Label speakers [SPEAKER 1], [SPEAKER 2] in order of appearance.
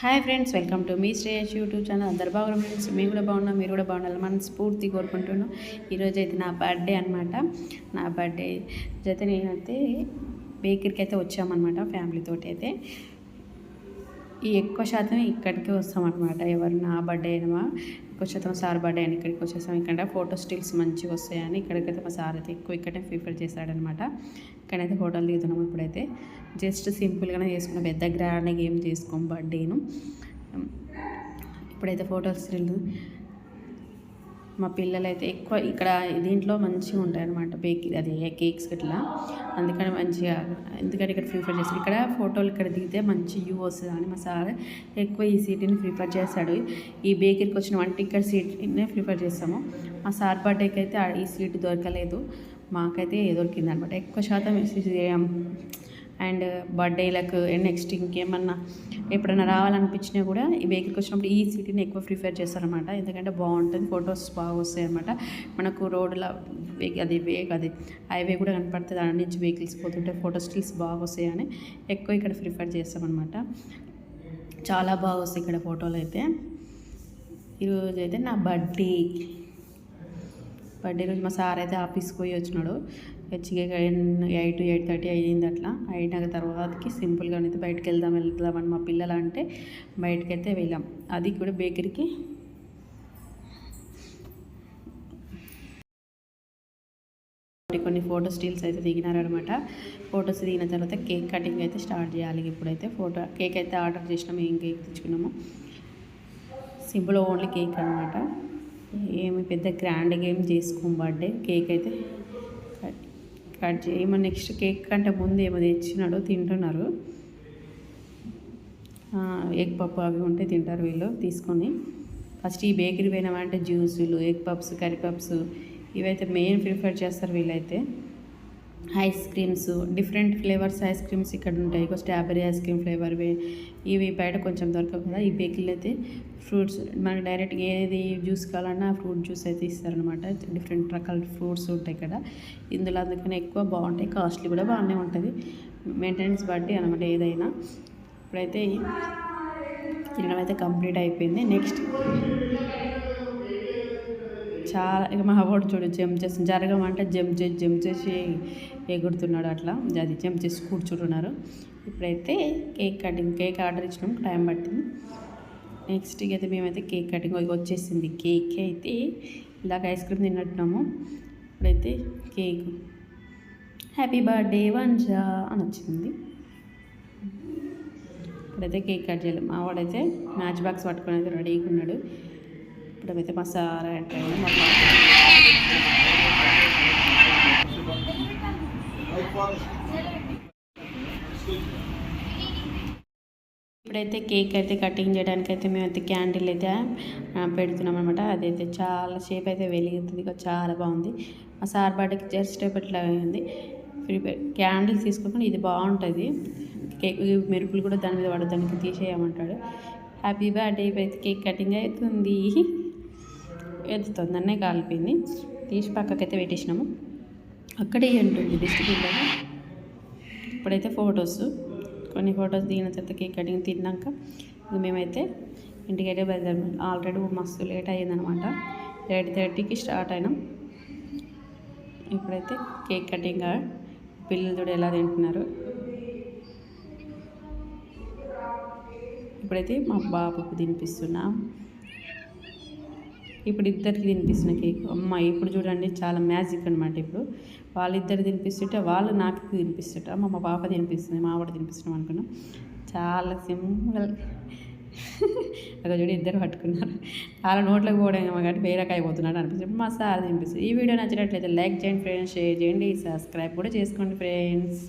[SPEAKER 1] Hi friends welcome to మీ Shreyas YouTube channel అందరు బాగున్నాం ఫ్రెండ్స్ మేము కూడా బాగున్నాం మీరు కూడా బాగున్నారు మనం స్ఫూర్తి కోరుకుంటున్నాం ఈరోజు అయితే నా బర్త్డే అనమాట నా బర్త్డే అయితే నేనైతే బేకరీకి అయితే వచ్చామన్నమాట ఫ్యామిలీతో అయితే. ఈ ఎక్కువ శాతం ఇక్కడికి వస్తామన్నమాట. ఎవరు నా బర్త్డే అయినా ఎక్కువ శాతం సార్ బర్త్డే అని ఇక్కడికి వచ్చేసాం ఇక్కడ ఫోటో స్టిల్స్ మంచిగా వస్తాయని ఇక్కడికైతే మా సార్ అయితే ఎక్కువ ఇక్కడే ప్రిఫర్ చేశాడనమాట ఇక్కడైతే ఫోటోలు దిగుతున్నాం ఇప్పుడైతే. జస్ట్ సింపుల్గానే చేసుకున్నాం పెద్ద గ్రాండ్గా ఏం చేసుకోం బర్త్డేను. ఇప్పుడైతే ఫోటోస్ స్టిల్ మా పిల్లలు అయితే ఎక్కువ ఇక్కడ దీంట్లో మంచిగా ఉంటాయన్నమాట బేకరీ అది కేక్స్ ఇట్లా అందుకని మంచిగా ఎందుకంటే ఇక్కడ ప్రిఫర్ చేస్తారు. ఇక్కడ ఫోటోలు ఇక్కడ దిగితే మంచి వ్యూ వస్తుంది అని మా సార్ ఎక్కువ ఈ సీట్ని ప్రిఫర్ చేస్తాడు. ఈ బేకరీకి వచ్చిన వంట ఇక్కడ సీట్నే ప్రిఫర్ చేస్తాము. మా సార్ బర్త్డేకి అయితే ఈ సీట్ దొరకలేదు. మాకైతే దొరికింది అనమాట ఎక్కువ శాతం అండ్ బర్త్డేలకు నెక్స్ట్ ఇంకేమన్నా ఎప్పుడైనా రావాలనిపించినా కూడా ఈ బేకరీకి వచ్చినప్పుడు ఈ సిటీని ఎక్కువ ప్రిఫర్ చేస్తారనమాట ఎందుకంటే బాగుంటుంది ఫొటోస్ బాగా వస్తాయి అనమాట మనకు రోడ్ల అది వే అది హైవే కూడా కనపడుతుంది. దాని నుంచి వెహికల్స్ పోతుంటే ఫోటో స్టిల్స్ బాగా వస్తాయని ఎక్కువ ఇక్కడ ప్రిఫర్ చేస్తామన్నమాట. చాలా బాగా వస్తాయి ఇక్కడ ఫోటోలు అయితే. ఈరోజు అయితే నా బర్త్డే బర్త్డే రోజు మా సార్ అయితే ఆఫీస్కి పోయి వచ్చినాడు. హెచ్గా ఎయిట్ ఎయిట్ థర్టీ అయ్యింది అట్లా. అయిన తర్వాతకి సింపుల్గా అయితే బయటకు వెళ్దాం వెళ్దామని మా పిల్లలు అంటే బయటకు అయితే వెళ్ళాం. అది కూడా బేకరీకి. కొన్ని ఫోటో స్టీల్స్ అయితే దిగినారనమాట ఫొటోస్ దిగిన తర్వాత కేక్ కటింగ్ అయితే స్టార్ట్ చేయాలి. ఇప్పుడైతే ఫోటో కేక్ అయితే ఆర్డర్ చేసినాము ఏం కేక్ తెచ్చుకున్నాము. సింపుల్ ఓన్లీ కేక్ అనమాట ఏమి పెద్ద గ్రాండ్గా ఏం చేసుకోం బర్త్డే కేక్ అయితే కట్ చేయమో నెక్స్ట్ కేక్ కంటే ముందు ఏమో తెచ్చినాడు తింటున్నారు. ఎగ్ పప్పు అవి ఉంటే తింటారు వీళ్ళు తీసుకొని. ఫస్ట్ ఈ బేకరీ పోయినామంటే జ్యూసులు ఎగ్ పప్స్ కర్రీ పప్స్ ఇవైతే మెయిన్ ప్రిఫర్ చేస్తారు వీళ్ళైతే. Ice creams different flavours ice creams ఇక్కడ ఉంటాయి. ఇక స్ట్రాబెరీ ఐస్ క్రీమ్ ఫ్లేవర్ ఇవి బయట కొంచెం దొరకవు కదా ఈ బేకరీలు అయితే ఫ్రూట్స్ మనకి డైరెక్ట్గా ఏది జ్యూస్ కావాలన్నా ఫ్రూట్ జ్యూస్ అయితే ఇస్తారనమాట డిఫరెంట్ రకాల ఫ్రూట్స్ ఉంటాయి ఇక్కడ. ఇందులో అందుకని ఎక్కువ బాగుంటాయి కాస్ట్లీ కూడా బాగానే ఉంటుంది. మెయింటెనెన్స్ బట్టి అనమాట ఏదైనా. ఇప్పుడైతే తినడం అయితే కంప్లీట్ అయిపోయింది. నెక్స్ట్ చాలా ఇక మా వాడు చూడు జంప్ చేసి జరగమంటే జంప్ చేసి జంప్ చేసి ఎగురుతున్నాడు అట్లా. అది జంప్ చేసి కూర్చుంటున్నారు. ఇప్పుడైతే కేక్ కటింగ్ కేక్ ఆర్డర్ ఇచ్చినాం టైం పట్టింది. నెక్స్ట్ అయితే మేమైతే కేక్ కటింగ్ వచ్చేసింది. కేక్ అయితే ఇలాగ ఐస్ క్రీమ్ తిన్నట్టున్నాము. ఇప్పుడైతే కేక్. హ్యాపీ బర్త్డే వంజా అని వచ్చింది. ఇప్పుడైతే కేక్ కట్ చేయాలి. మా మ్యాచ్ బాక్స్ పట్టుకొని అయితే రెడీగా ఉన్నాడు. ఇప్పుడైతే మా సార్ అంటే మా ఇప్పుడైతే కేక్ అయితే కటింగ్ చేయడానికి అయితే మేమైతే క్యాండిల్ అయితే పెడుతున్నాం అనమాట అదైతే చాలా షేప్ అయితే వెలుగుతుంది. చాలా బాగుంది. మా సార్ బర్త్డేకి జస్ట్ ఇట్లా ఉంది. ప్రిపేర్ క్యాండిల్స్ తీసుకోకుండా ఇది బాగుంటుంది. కేక్ మెరుపులు కూడా దాని మీద పడదానికి తీసేయమంటాడు. హ్యాపీ బర్త్డే అయితే కేక్ కటింగ్ అవుతుంది. ఎంత తొందరనే కాలిపోయింది. తీసి పక్కకైతే పెట్టేసినాము. అక్కడే ఉంటుంది డిస్ట్రిబ్యూట్లో ఇప్పుడైతే ఫొటోస్ కొన్ని ఫొటోస్ దిగిన తర్వాత కేక్ కటింగ్ తిన్నాక మేమైతే ఇంటికైతే బయలుదేరి ఆల్రెడీ మస్తు లేట్ అయ్యిందనమాట. ఎయిట్ థర్టీకి స్టార్ట్ అయినాం. ఇప్పుడైతే కేక్ కటింగ్ పిల్లలు చూడ ఎలా తింటున్నారు. ఇప్పుడైతే మా బాబుకు తినిపిస్తున్నాం. ఇప్పుడు ఇద్దరికి తినిపిస్తున్న కేక్. అమ్మ ఇప్పుడు చూడండి చాలా మ్యాజిక్ అనమాట ఇప్పుడు. వాళ్ళిద్దరు తినిపిస్తుంటే వాళ్ళు నాకు తినిపిస్తుంట. మా మా పాప తినిపిస్తుంది మా ఆవిడ తినిపిస్తున్నాం అనుకున్నాం. చాలా సింపుల్. అక్కడ చూడు ఇద్దరు పట్టుకున్నారు. చాలా నోట్లకు పోవడం కాబట్టి బేరకాయ పోతున్నాడు అనిపిస్తుంది. మా సార్ తినిపిస్తుంది. ఈ వీడియో నచ్చినట్లయితే లైక్ చేయండి ఫ్రెండ్స్ షేర్ చేయండి సబ్స్క్రైబ్ కూడా చేసుకోండి ఫ్రెండ్స్.